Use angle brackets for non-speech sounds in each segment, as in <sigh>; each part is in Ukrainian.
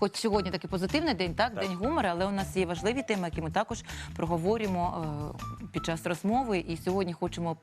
Хоч сьогодні такий позитивний день, так, Так. день гумора, але у нас є важливі теми, які ми також проговоримо е, під час розмови. І сьогодні хочемо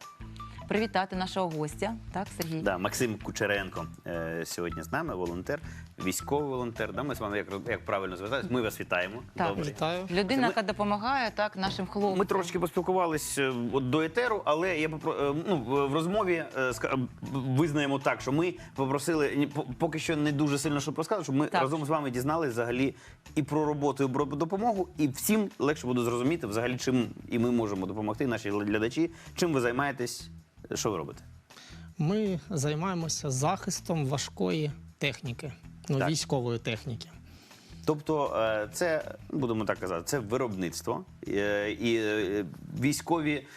привітати нашого гостя, так, Сергій? Да, Максим Кучеренко е, сьогодні з нами, волонтер, військовий волонтер. Да, ми з вами як, як правильно звертаємось. Ми вас вітаємо. Так. Добре. Вітаю. Людина, Ми- яка допомагає так, нашим хлопцям. Ми трошки поспілкувались е, от до етеру, але я попро... е, ну, в в розмові е, ска- е, визнаємо так, що ми попросили ні, по- поки що не дуже сильно щоб розказати, щоб ми Так. разом з вами дізналися взагалі і про роботу, і про допомогу, і всім легше буде зрозуміти взагалі, чим і ми можемо допомогти, наші глядачі, чим ви займаєтесь, що ви робите. Ми займаємося захистом важкої техніки, ну Так. військової техніки. Тобто, е, це будемо так казати, це виробництво, е, і е, військові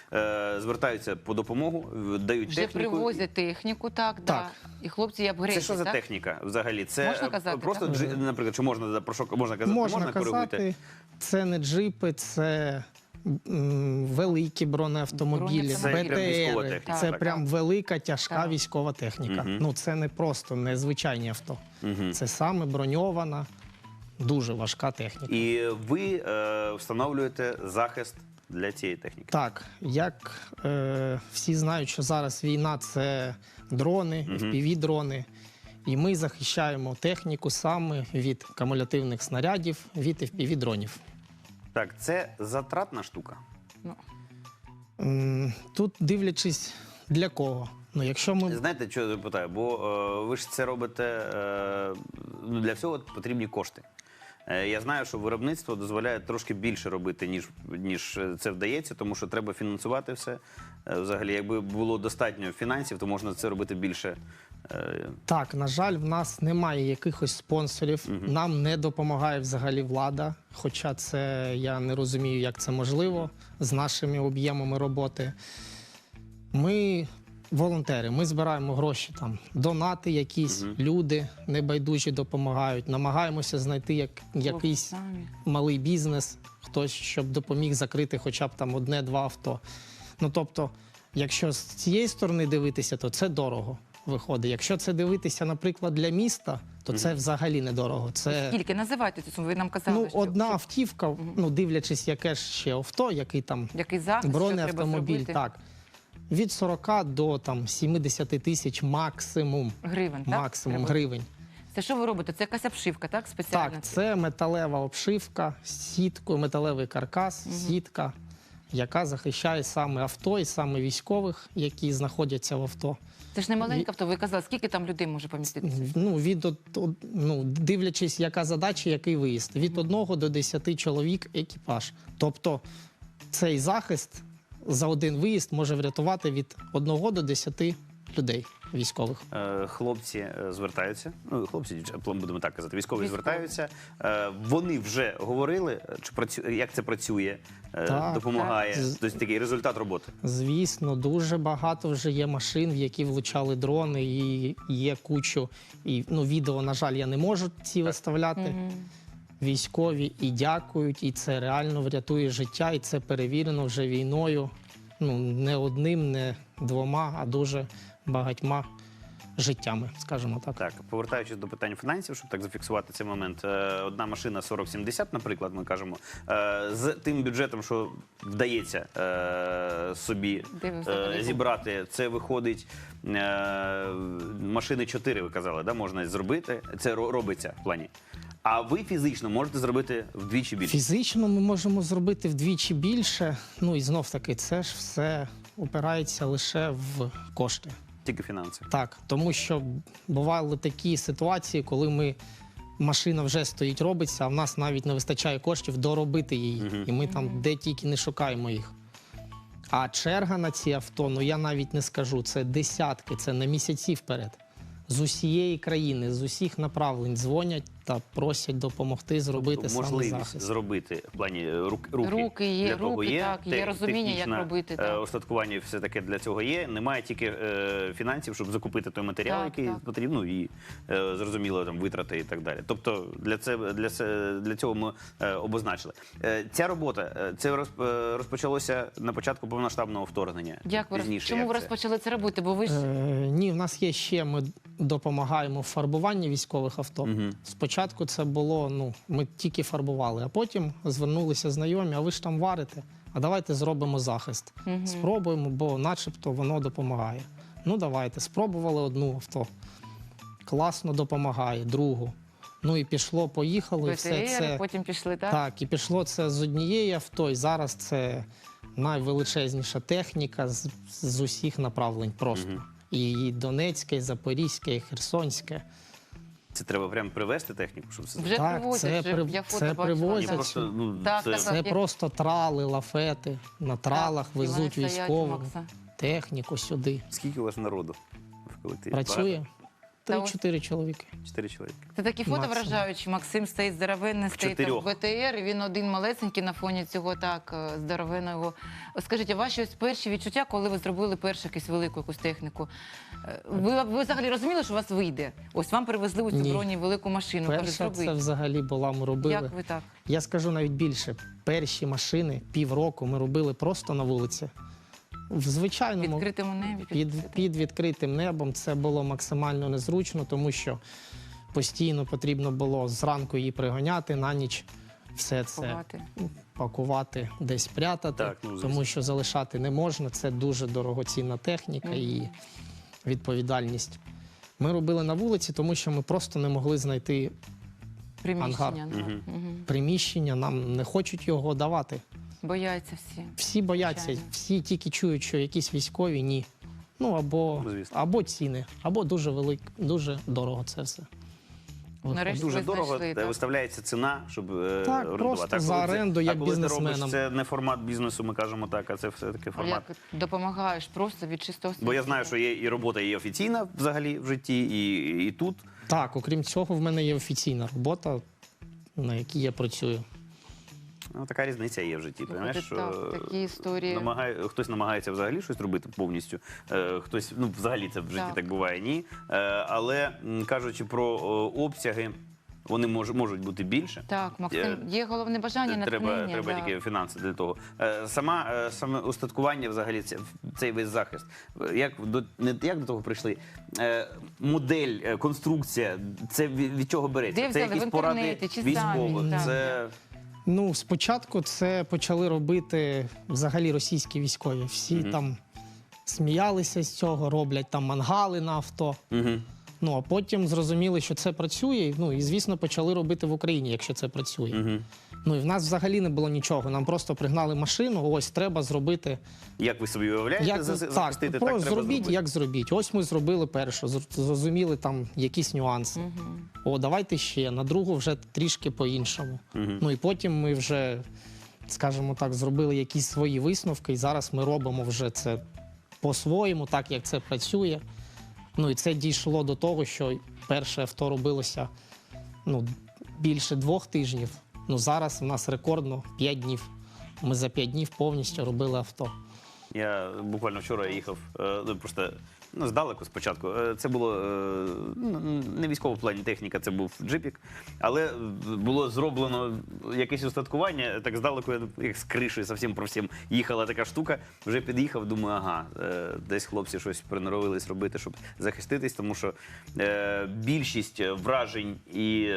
звертаються по допомогу, дають Вже техніку. привозять техніку, так, Так. Да. і хлопці є апгрейді, Це що за техніка взагалі? Це Можна казати, просто так? наприклад, що можна про що можна казати? Можна, коригуйте? казати, це не джипи, це великі бронеавтомобілі, Це прям військова БТРи. техніка, Це так? прям велика, тяжка Так. військова техніка. Мгм. Ну це не просто незвичайні авто. Мгм. Це саме броньована, дуже важка техніка. І ви е, встановлюєте захист для цієї техніки. Так, як е, всі знають, що зараз війна це дрони, FPV-дрони. І ми захищаємо техніку саме від кумулятивних снарядів, від FPV-дронів. Так, це затратна штука. Ну, М, Тут дивлячись для кого. Ну, якщо ми Знаєте, що я питаю? Бо е, ви ж це робите е, ну, для всього потрібні кошти. Е, Я знаю, що виробництво дозволяє трошки більше робити, ніж, ніж це вдається, тому що треба фінансувати все. Е, Взагалі, якби було достатньо фінансів, то можна це робити більше. Е, так, на жаль, в нас немає якихось спонсорів. Нам не допомагає взагалі влада. Хоча це я не розумію, як це можливо з нашими об'ємами роботи. Ми волонтери, ми збираємо гроші там, донати якісь, люди небайдужі допомагають. Намагаємося знайти як, якийсь самі. малий бізнес, хтось, щоб допоміг закрити хоча б там одне-два авто. Ну тобто, якщо з цієї сторони дивитися, то це дорого виходить. Якщо це дивитися, наприклад, для міста, то це взагалі недорого. Це Скільки називайте цю суму? Ви нам казали, ну, що одна автівка, ну дивлячись, яке ж ще авто, який там який захист, що треба бронеавтомобіль, так. Від 40 до там 70 тисяч максимум. Гривень, так? Максимум гривень. Це що ви робите? Це якась обшивка, так? Спеціальна? Так, це металева обшивка з сіткою, металевий каркас, сітка, яка захищає саме авто і саме військових, які знаходяться в авто. Це ж не маленька авто, ви казали, скільки там людей може поміститися? Ну, від од- од- ну, дивлячись, яка задача, який виїзд. Від одного до 10 чоловік екіпаж. Тобто цей захист за один виїзд може врятувати від 1 до 10 людей військових. Е, Хлопці е, звертаються. Ну, хлопці, дівчата, будемо так казати, військові, Військові. звертаються. Е, Вони вже говорили, чи працю... як це працює, е, Так, допомагає. так. Тобто такий результат роботи. Звісно, дуже багато вже є машин, в які влучали дрони, і є кучу. І ну, відео, на жаль, я не можу ці виставляти. Військові і дякують, і це реально врятує життя, і це перевірено вже війною. Ну, не одним, не двома, а дуже багатьма життями, скажімо так. Так, повертаючись до питань фінансів, щоб так зафіксувати цей момент. е, Одна машина 40-70, наприклад, ми кажемо, е, з тим бюджетом, що вдається е, собі е, зібрати, це виходить машини 4, ви казали, да, можна зробити. Це робиться в плані. А ви фізично можете зробити вдвічі більше. Фізично ми можемо зробити вдвічі більше. Ну і знов таки, це ж все опирається лише в кошти. Тільки фінанси. Так, тому що бували такі ситуації, коли ми. Машина вже стоїть, робиться, а в нас навіть не вистачає коштів доробити її. І ми там де тільки не шукаємо їх. А черга на ці авто, ну я навіть не скажу, це десятки, це на місяці вперед. З усієї країни, з усіх направлень дзвонять та просять допомогти зробити саме Тобто можливість захист. зробити в плані рук, руки. Руки є, для того руки, є, так, є розуміння, як робити, е, так. Остаткування все таке для цього є. Немає тільки е, фінансів, щоб закупити той матеріал, Так, який так. потрібно, і е, зрозуміло там витрати і так далі. Тобто для це для, це, для цього ми е, обозначили. Е, ця робота е, це роз- е, розпочалося на початку повномасштабного вторгнення. Як ви Пізніше, чому як ви це? розпочали це робити? Бо ви ж Е, ні, в нас є ще. Ми допомагаємо в фарбуванні військових авто. Спочатку спочатку це було, ну, ми тільки фарбували, а потім звернулися знайомі, а ви ж там варите, а давайте зробимо захист. Спробуємо, бо начебто воно допомагає. Ну, давайте. Спробували одну авто. Класно допомагає, другу. Ну і пішло, поїхало, і все це. потім пішли, так? Так, і пішло це з однієї авто, і зараз це найвеличезніша техніка з, з усіх направлень просто. І Донецьке, і Запорізьке, і Херсонське. Це треба прямо привезти техніку, щоб це Вже Так, привозять, це вже, при- я фото це бачила. привозять. Просто ну Так, це так, Це просто трали, лафети. На тралах і вони везуть стоять у військову Макса. техніку сюди. скільки у вас народу в колективі? Працює Та три-чотири чоловіки. Чотири чоловіки. Це такі фото Максимум. вражаючі. Максим стоїть здоровенний, стоїть там чотирьох. в БТР, і він один малесенький на фоні цього так е, здоровенного. Скажіть, а ваші ось перші відчуття, коли ви зробили першу якусь велику якусь техніку? Е, Ви, ви взагалі розуміли, що у вас вийде? Ось вам привезли у цю Ні. броні велику машину. Кажуть, Перша це зробіть. взагалі була, ми робили. Як ви так? Я скажу навіть більше. Перші машини півроку ми робили просто на вулиці. В звичайному відкритому небі? під, під відкритим небом це було максимально незручно, тому що постійно потрібно було зранку її пригоняти, на ніч все це пакувати, десь прятати, Так, ну, тому що залишати не можна. Це дуже дорогоцінна техніка і відповідальність. Ми робили на вулиці, тому що ми просто не могли знайти Приміщення. Ангар. Мгм. Мгм. приміщення, нам не хочуть його давати. Бояться всі. Всі бояться, Звичайно. всі тільки чують, що якісь військові ні. Ну або, Ну, звісно. або ціни, або дуже велик, дуже дорого це все. Нарешті Дуже ви дорого знайшли, так. виставляється ціна, щоб е, Так, орендувати. просто А коли за це- оренду, а як коли ти бізнесменам. робиш, це не формат бізнесу, ми кажемо так, а це все-таки А формат. як допомагаєш просто від чистого Бо я серця? знаю, що є і робота є офіційна взагалі в житті, і, і тут. Так, окрім цього, в мене є офіційна робота, на якій я працюю. Ну, така різниця є в житті. Понимаєш, що так, такі історії. намагає, хтось намагається взагалі щось робити повністю. Е, хтось, ну взагалі це в житті Так. так, буває, ні. Е, але м, кажучи про о, обсяги, вони мож, можуть бути більше. Так, Максим, Е, є головне бажання, Треба, натхнення. треба да. тільки фінанси для того. Е, Сама е, саме устаткування, взагалі, це цей весь захист. Е, Як до не як до того прийшли? Е, Модель, е, конструкція, це від, від чого береться? Де це взяли? В якісь поради інтернеті чи самі? військових. Так. Це Ну, спочатку це почали робити взагалі російські військові. Всі Мгм. там сміялися з цього, роблять там мангали на авто. угу. Ну а потім зрозуміли, що це працює. Ну і звісно, почали робити в Україні, якщо це працює. Угу. Ну і в нас взагалі не було нічого. Нам просто пригнали машину. Ось треба зробити. Як ви собі уявляєте, Як за- так, захистити? так треба зробіть, зробити. як зробіть. Ось ми зробили першу, зрозуміли там якісь нюанси. Мгм. О, давайте ще на другу вже трішки по-іншому. Мгм. Ну і потім ми вже, скажімо так, зробили якісь свої висновки, і зараз ми робимо вже це по-своєму, так як це працює. Ну і це дійшло до того, що перше авто робилося ну, більше двох тижнів. Ну зараз у нас рекордно 5 днів. Ми за 5 днів повністю робили авто. Я буквально вчора їхав е, ну, просто ну, здалеку спочатку. Е, Це було е, ну, не військово плані техніка, це був джипік. Але було зроблено якесь устаткування. Так здалеку, як з кришею зовсім про всім їхала така штука. Вже під'їхав, думаю, ага, е, десь хлопці щось приноровились робити, щоб захиститись, тому що більшість вражень і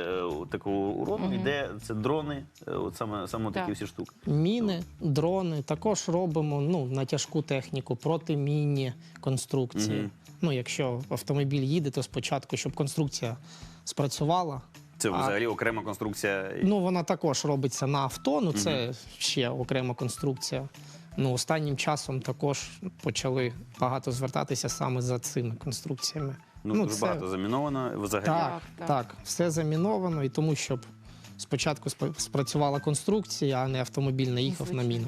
такого урону йде це дрони, от саме, саме такі всі штуки. Міни, дрони також робимо ну, на тяжку техніку, протимінні конструкції. Мгм. Ну, якщо автомобіль їде, то спочатку, щоб конструкція спрацювала. Це А- взагалі окрема конструкція. Ну, вона також робиться на авто, ну це ще окрема конструкція. Ну, останнім часом також почали багато звертатися саме за цими конструкціями. Ну, дуже багато заміновано взагалі. Так, Так, так. так, все заміновано, і тому, щоб спочатку спрацювала конструкція, а не автомобіль наїхав на міну.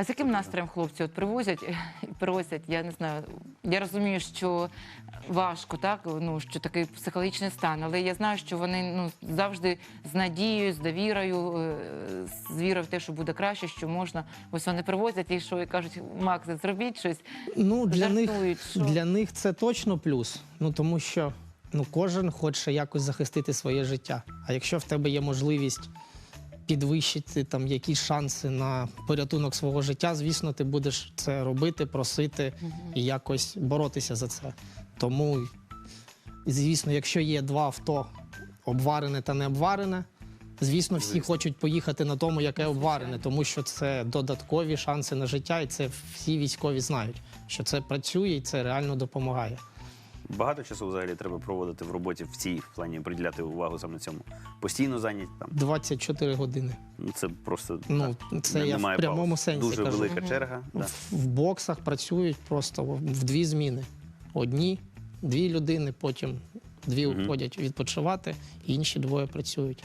А з яким настроєм хлопці от привозять і просять? Я не знаю. Я розумію, що важко, так ну що такий психологічний стан, але я знаю, що вони ну завжди з надією, з довірою, е, з вірою в те, що буде краще, що можна. Ось вони привозять і що і кажуть, Макс, зробіть щось. Ну, для них, що? для них це точно плюс. Ну тому що ну, кожен хоче якось захистити своє життя. А якщо в тебе є можливість підвищити там якісь шанси на порятунок свого життя, звісно, ти будеш це робити, просити і якось боротися за це. Тому, звісно, якщо є два авто. обварене та не обварене. Звісно, всі хочуть поїхати на тому, яке обварене, тому що це додаткові шанси на життя, і це всі військові знають, що це працює і це реально допомагає. Багато часу взагалі треба проводити в роботі в цій в плані приділяти увагу саме цьому. Постійно зайняті там. 24 години. Ну це просто Ну, так, це не- я в прямому пауз. сенсі Дуже кажу. велика черга. Да. В, в боксах працюють просто в дві зміни: одні, дві людини, потім дві уходять відпочивати, інші двоє працюють.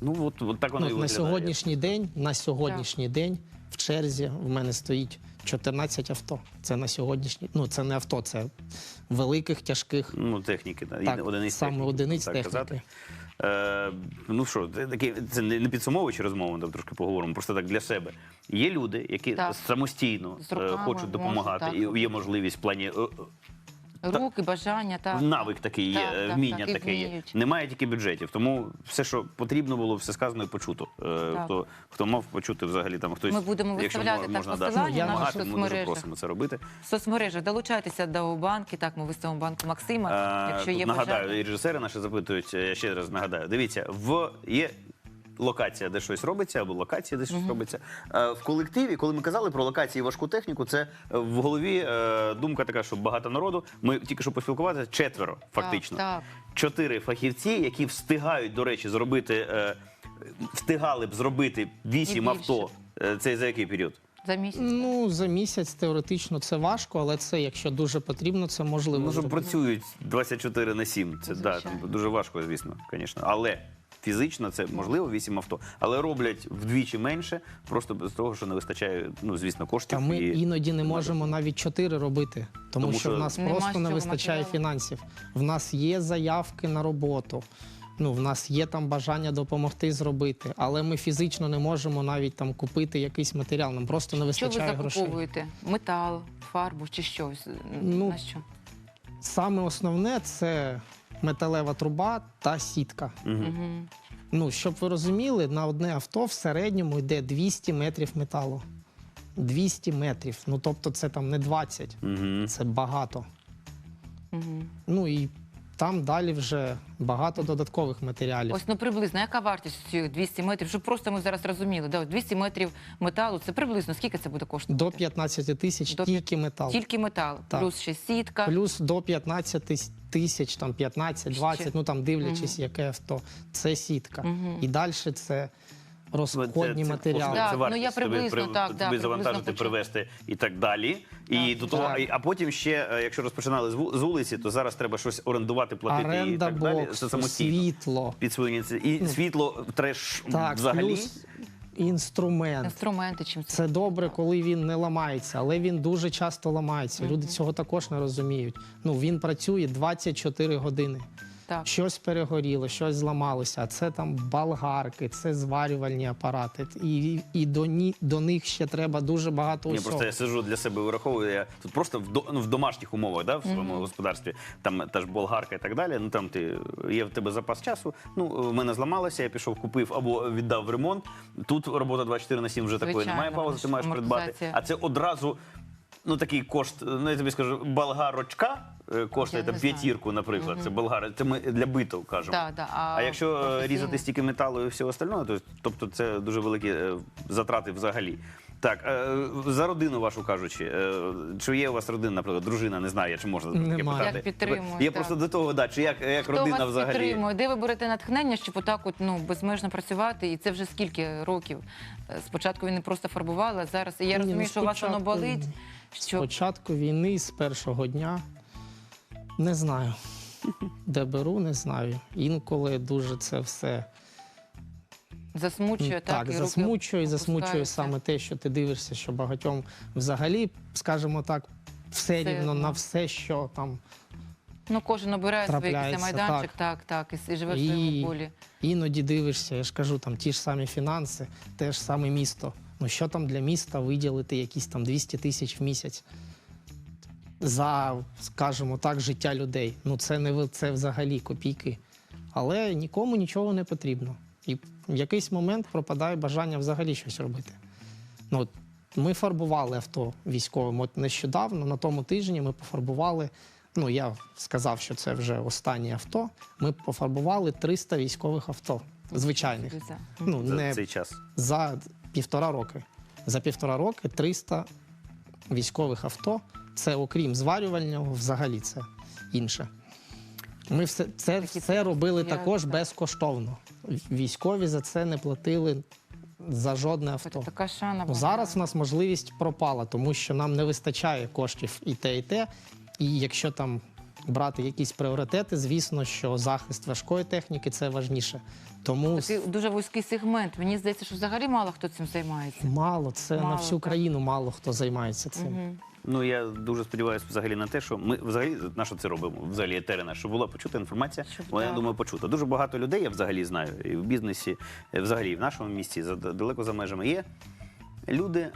Ну от, от так воно Ну, і на сьогоднішній день, на сьогоднішній день в черзі в мене стоїть 14 авто. Це на сьогоднішній, ну це не авто, це великих, тяжких. Ну, техніки, так, Так, одиниць саме техніки, одиниць так техніки. казати. Е, ну що, це, такі, це не підсумовуючи розмову, там трошки поговоримо, просто так для себе. Є люди, які Так. самостійно е, руками хочуть допомагати, так. і є можливість в плані е, Руки, бажання, так. навик такий є, Так, вміння так, таке є. Немає тільки бюджетів. Тому все, що потрібно було, все сказано і почуто. Е, Хто, хто мав почути взагалі там хтось. Ми будемо виставляти так посилання на соцмережах. просимо це робити. В соцмережах долучайтеся до банки, так ми виставимо банку Максима. Е, якщо є нагадаю, і режисери наші запитують, е, я ще раз нагадаю. Дивіться, в є. Локація, де щось робиться, або локація, де щось робиться. Е, в колективі, коли ми казали про локації і важку техніку, це е, в голові е, думка така, що багато народу. Ми тільки що поспілкувалися, четверо, фактично. Так, Чотири фахівці, які встигають, до речі, зробити, встигали б зробити вісім авто. Це за який період? за місяць. Ну, за місяць теоретично це важко, але це, якщо дуже потрібно, це можливо. Ну, що зробити. працюють 24 на 7. Це да, Звичайно. там дуже важко, звісно, звісно. Але фізично це можливо 8 авто, але роблять вдвічі менше, просто без того, що не вистачає, ну звісно, коштів. Та ми і... іноді не можемо навіть чотири робити, тому, Тому що що в нас Нема просто не вистачає матеріалу. фінансів. В нас є заявки на роботу. Ну, в нас є там бажання допомогти зробити, але ми фізично не можемо навіть там купити якийсь матеріал. Нам просто не Що ви вистачає грошей. Метал, фарбу чи щось? Ну, На що? Саме основне це металева труба та сітка. Угу. Ну, щоб ви розуміли, на одне авто в середньому йде 200 метрів металу. 200 метрів. Ну тобто це там не 20, Угу. це багато. Угу. Ну і там далі вже багато додаткових матеріалів. Ось ну приблизно, яка вартість цих 200 метрів? Щоб просто ми зараз розуміли, да, 200 метрів металу, це приблизно скільки це буде коштувати? До 15 тисяч До тільки метал. Тільки метал, Так. плюс ще сітка. Плюс до 15 тисяч, там 15, 20, Ще. ну там дивлячись, яке авто. Це сітка. Мгм. І далі це розходні матеріали. Так, це ну, я приблизно, при- так, тобі да, приблизно завантажити, хочу. привезти і так далі. І Так. до того, Так. а потім ще, е, якщо розпочинали з вулиці, то зараз треба щось орендувати, платити і Оренда так далі. Це самостійно. світло, Під свою. І світло треш так, взагалі. плюс інструмент. Інструменти чим це? Це добре, коли він не ламається, але він дуже часто ламається. Люди цього також не розуміють. Ну він працює 24 години. Так. Щось перегоріло, щось зламалося. Це там болгарки, це зварювальні апарати. І, і до, ні, до них ще треба дуже багато усього. просто я сиджу для себе вираховую. Я тут просто в, до, ну, в домашніх умовах, да, в своєму господарстві, там та ж болгарка і так далі. Ну там ти є в тебе запас часу. Ну, в мене зламалося, я пішов, купив або віддав в ремонт. Тут робота 24 на 7 вже такої немає паузи, ти маєш придбати. А це одразу. Ну, такий кошт, ну я тобі скажу, болгарочка е, коштує Я там не знаю. п'ятірку, наприклад. Це болгара. Це ми для биту кажемо. Да, да, а А якщо е, професійно? різати стільки металу і всього остального, то тобто це дуже великі е, затрати взагалі. Так, е, за родину вашу кажучи, е, чи є у вас родина, наприклад, дружина, не знаю, я чи можна таке Немає. питати. Як підтримують, Я так. просто до того, да, чи як, як Хто родина вас взагалі. підтримує? Де ви берете натхнення, щоб отак от, ну, безмежно працювати? І це вже скільки років? Е, Спочатку ви не просто фарбували, а зараз. І я Ні, розумію, ну, що у вас воно спочатку- болить. З Що початку війни, з першого дня, не знаю. <laughs> Де беру, не знаю. Інколи дуже це все засмучує, так, так, і руки засмучує, і засмучує опускаються. саме те, що ти дивишся, що багатьом взагалі, скажімо так, все, Все рівно одно. на все, що там Ну, кожен обирає свій якийсь Трапляється, майданчик, так, так, і, і живе в І- своєму полі. іноді дивишся, я ж кажу, там ті ж самі фінанси, те ж саме місто. Ну що там для міста виділити якісь там 200 тисяч в місяць за, скажімо так, життя людей. Ну це не це взагалі копійки. Але нікому нічого не потрібно. І в якийсь момент пропадає бажання взагалі щось робити. Ну, ми фарбували авто військовим. От нещодавно, на тому тижні, ми пофарбували ну я сказав, що це вже останнє авто. Ми пофарбували 300 військових авто, звичайних. Ну, за цей час. за півтора роки. За півтора роки 300 військових авто. Це окрім зварювального, взагалі це інше. Ми все це все робили також безкоштовно. Військові за це не платили за жодне авто. така шана. Ну, зараз в нас можливість пропала, тому що нам не вистачає коштів і те, і те. І якщо там брати якісь пріоритети, звісно, що захист важкої техніки це важніше. Тому Такий дуже вузький сегмент. Мені здається, що взагалі мало хто цим займається. мало це на всю так. країну, мало хто займається цим. Мгм. Ну я дуже сподіваюся взагалі на те, що ми взагалі на що це робимо? Взагалі етерина, щоб була почута інформація. Щоб Вона, я так. думаю, почута. Дуже багато людей я взагалі знаю і в бізнесі, і взагалі і в нашому місті, за далеко за межами є. Люди, е,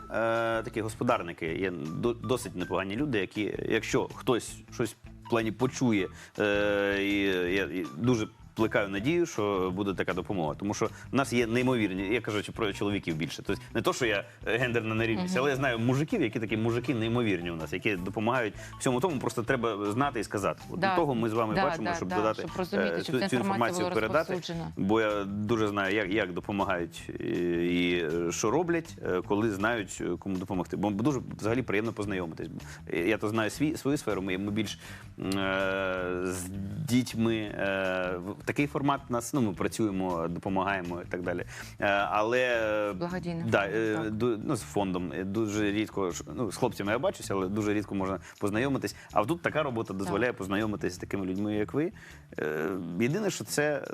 такі господарники, є до- досить непогані люди, які, якщо хтось щось плані почує, е, і і дуже плекаю надію, що буде така допомога. Тому що в нас є неймовірні, я кажу про чоловіків більше. Тобто не то, що я е, гендерна нерівність, але я знаю мужиків, які такі мужики неймовірні у нас, які допомагають всьому тому. Просто треба знати і сказати. От Да. Для того ми з вами Да, бачимо, да, щоб да, додати щоб розуміти, е, щоб цю, цю інформацію передати. Бо я дуже знаю, як, як допомагають і, і е, що роблять, е, коли знають, е, кому допомогти. Бо дуже взагалі приємно познайомитись. Е, Я то знаю свій, свою сферу, ми, більш е, з дітьми. Е, такий формат у нас, ну, ми працюємо, допомагаємо і так далі. Е, але благодійно Благодійним да, е, так. ну, з фондом е, дуже рідко ну, з хлопцями я бачуся, але дуже рідко можна познайомитись. А тут така робота дозволяє познайомитись з такими людьми, як ви. Е, Єдине, що це.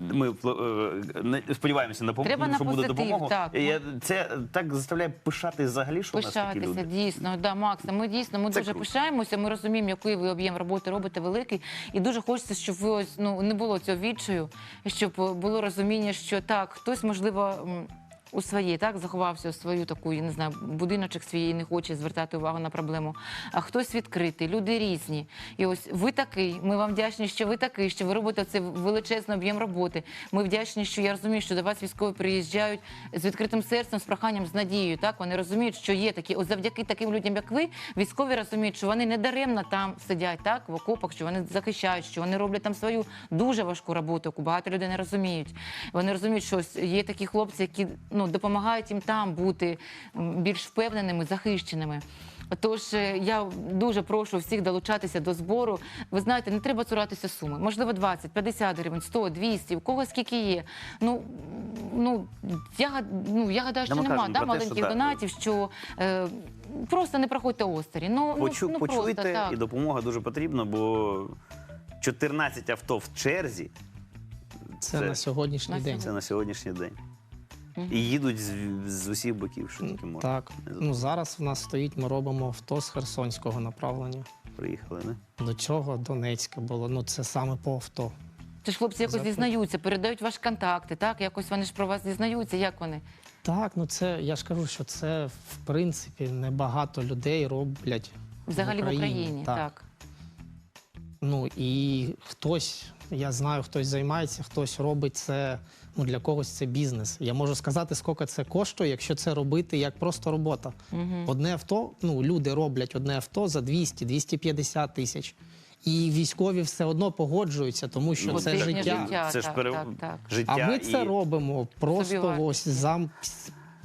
Ми е, сподіваємося на Треба допомогу, на що буде позитив, допомога. так. Я- Це так заставляє пишати взагалі, що у нас такі Пишатися, люди. дійсно, да, Макса. Ми дійсно ми Це дуже круто. пишаємося. Ми розуміємо, який ви об'єм роботи робите великий, і дуже хочеться, щоб ви ось ну не було цього відчаю, щоб е, було розуміння, що так, хтось можливо. м, У своїй так заховався у свою таку, я не знаю, будиночок свій не хоче звертати увагу на проблему. А хтось відкритий, люди різні. І ось ви такий. Ми вам вдячні, що ви такий, що ви робите цей величезний об'єм роботи. Ми вдячні, що я розумію, що до вас військові приїжджають з відкритим серцем, з проханням, з надією. Так вони розуміють, що є такі. Ось завдяки таким людям, як ви, військові розуміють, що вони не даремно там сидять, так в окопах, що вони захищають, що вони роблять там свою дуже важку роботу, яку багато людей не розуміють. Вони розуміють, що ось є такі хлопці, які ну допомагають їм там бути більш впевненими, захищеними. Тож е, я дуже прошу всіх долучатися до збору. Ви знаєте, не треба цуратися суми. Можливо, 20, 50 гривень, 100, 200, у кого скільки є. Ну, ну, я, ну, я гадаю, що ми нема да, те, маленьких що, донатів, що е, просто не проходьте осторонь. Ну, Почу, ну, ну почуйте, просто, так. і допомога дуже потрібна, бо 14 авто в черзі Це, Це- на сьогоднішній На день. це на сьогоднішній день. І їдуть з, з усіх боків, що тільки можна. Так, ну зараз в нас стоїть, ми робимо авто з Херсонського направлення. Приїхали, не? До цього Донецьке було. Ну це саме по авто. Це ж хлопці якось Запит. дізнаються, передають ваші контакти, так? Якось вони ж про вас дізнаються, як вони. Так, ну це я ж кажу, що це в принципі небагато людей роблять Взагалі в Україні, так. так. Ну і хтось, я знаю, хтось займається, хтось робить це. Ну для когось це бізнес. Я можу сказати, скільки це коштує, якщо це робити як просто робота. Угу. Одне авто, ну люди роблять одне авто за 200-250 тисяч. І військові все одно погоджуються, тому що Ну, це життя. життя. Це ж так, пере... так, так. життя. А ми це і... робимо просто Собівартість. ось зам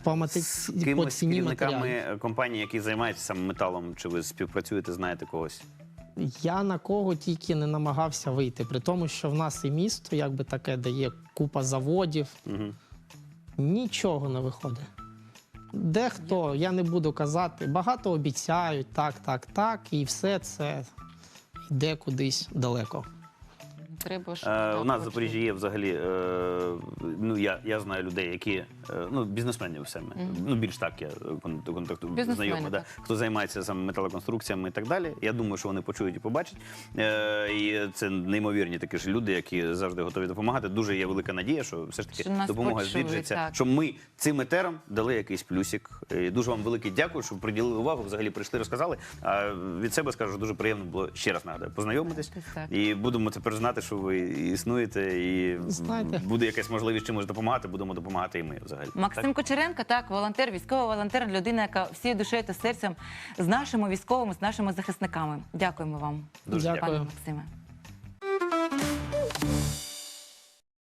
по. З кимось керівниками матеріалів. компанії, які займаються саме металом, чи ви співпрацюєте, знаєте когось? Я на кого тільки не намагався вийти, при тому, що в нас і місто, якби таке, де є купа заводів, Угу. нічого не виходить. Дехто, я не буду казати, багато обіцяють, так, так, так, і все це йде кудись далеко. Треба ж Е, у нас в Запоріжжі є взагалі. Е, ну я, я знаю людей, які е, ну бізнесменів саме. Ну більш так я кон- контактую Бізнесмени, знайомий, да, так. хто займається саме металоконструкціями і так далі. Я думаю, що вони почують і побачать. Е, і це неймовірні такі ж люди, які завжди готові допомагати. Дуже є велика надія, що все ж таки Що нас допомога почують, збільшиться. так. Що ми цим етерам дали якийсь плюсик. І дуже вам велике дякую, що приділили увагу. Взагалі прийшли, розказали. А від себе скажу, дуже приємно було ще раз нагадаю, познайомитись. Так. І будемо тепер знати, що що ви існуєте, і Знаєте. буде якась можливість чимось допомагати, будемо допомагати і ми взагалі. Максим Кочеренко, так, волонтер, військовий волонтер, людина, яка всією душею та серцем з нашими військовими, з нашими захисниками. Дякуємо вам, Дуже Дякую. пане Максиме.